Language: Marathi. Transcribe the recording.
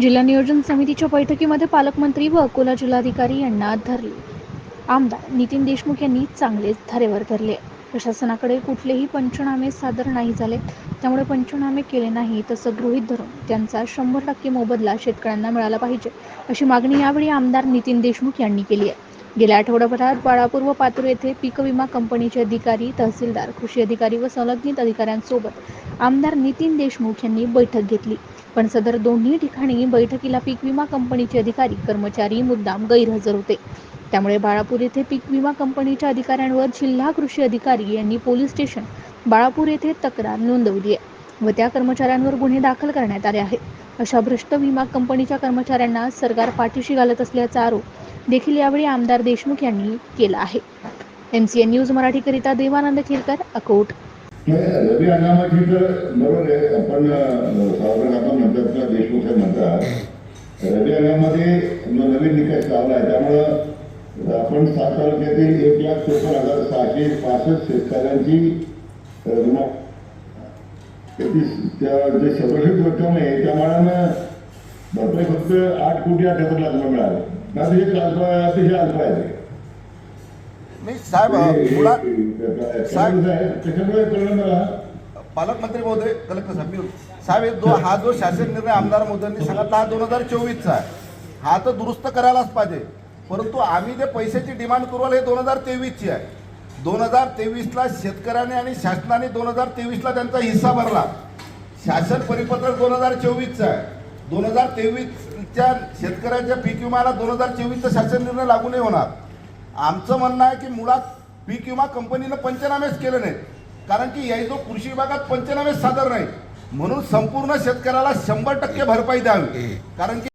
जिल्हा नियोजन समितीच्या बैठकीमध्ये पालकमंत्री व अकोला जिल्हाधिकारी यांना धरले. आमदार नितीन देशमुख यांनी चांगलेच धारेवर धरले. प्रशासनाकडे कुठलेही पंचनामे सादर नाही झाले. त्यामुळे पंचनामे केले नाही तसं गृहीत धरून त्यांचा शंभर टक्के मोबदला शेतकऱ्यांना मिळाला पाहिजे अशी मागणी यावेळी आमदार नितीन देशमुख यांनी केली आहे. गेल्या आठवडाभरात बाळापूर व पातूर येथे पीक विमा कंपनीचे अधिकारी तहसीलदार कृषी अधिकारी व संलग्नित अधिकाऱ्यांसोबत आमदार नितीन देशमुख यांनी बैठक घेतली. पण सदर दोन्ही ठिकाणी बैठकीला पीक विमा कंपनीचे अधिकारी कर्मचारी मुद्दाम गैरहजर होते. त्यामुळे बाळापूर येथे पीक विमा कंपनीच्या अधिकाऱ्यांवर जिल्हा कृषी अधिकारी यांनी पोलीस स्टेशन बाळापूर येथे तक्रार नोंदवली आहे व त्या कर्मचाऱ्यांवर गुन्हे दाखल करण्यात आले आहेत. अशा भ्रष्ट विमा कंपनीच्या कर्मचाऱ्यांना सरकार पाठीशी घालत असल्याचा आरोप देखील यावेळी आमदार देशमुख यांनी केला आहे. एम सी एन न्यूज मराठीकरिता देवानंद खिरकर अकोट. रवी रबी हंगामाची बरोबर आहे. आपण सावकार आपण म्हणतात किंवा देशमुख साहेब म्हणतात. रवी हंगामामध्ये नवीन निकष लावला आहे त्यामुळं आपण सात तालुक्यातील एक लाख चोपन्न हजार सहाशे पासष्ट शेतकऱ्यांची त्या जे संरक्षित रक्कम आहे त्या मानानं भरपाई फक्त आठ कोटी अठ्याहत्तर लाख रुपये मिळाले. ना अल्प अतिशय अल्प आहे ते. नाही साहेब मुळात साहेब त्याच्यामुळे कळलं मला पालकमंत्री महोदय कलेक्टर साहेब मी साहेब हे दो हा जो शासन निर्णय आमदार मोदयांनी सांगितला हा दोन हजार चोवीसचा आहे. हा तर दुरुस्त करायलाच पाहिजे. परंतु आम्ही जे पैशाची डिमांड करू राहिलो हे दोन हजार तेवीसची आहे. दोन हजार तेवीसला शेतकऱ्याने आणि शासनाने दोन हजार तेवीसला त्यांचा हिस्सा भरला. शासन परिपत्रक दोन हजार चोवीसचं आहे. दोन हजार तेवीसच्या शेतकऱ्याच्या पीक विम्याला दोन हजार चोवीसचा शासन निर्णय लागू नाही होणार. आमचं म्हणणं आहे की मुळात पीक विमा कंपनीनं पंचनामेच केले नाहीत. कारण की या जो कृषी विभागात पंचनामे सादर नाही म्हणून संपूर्ण शेतकऱ्याला शंभर टक्के भरपाई द्यावी. कारण की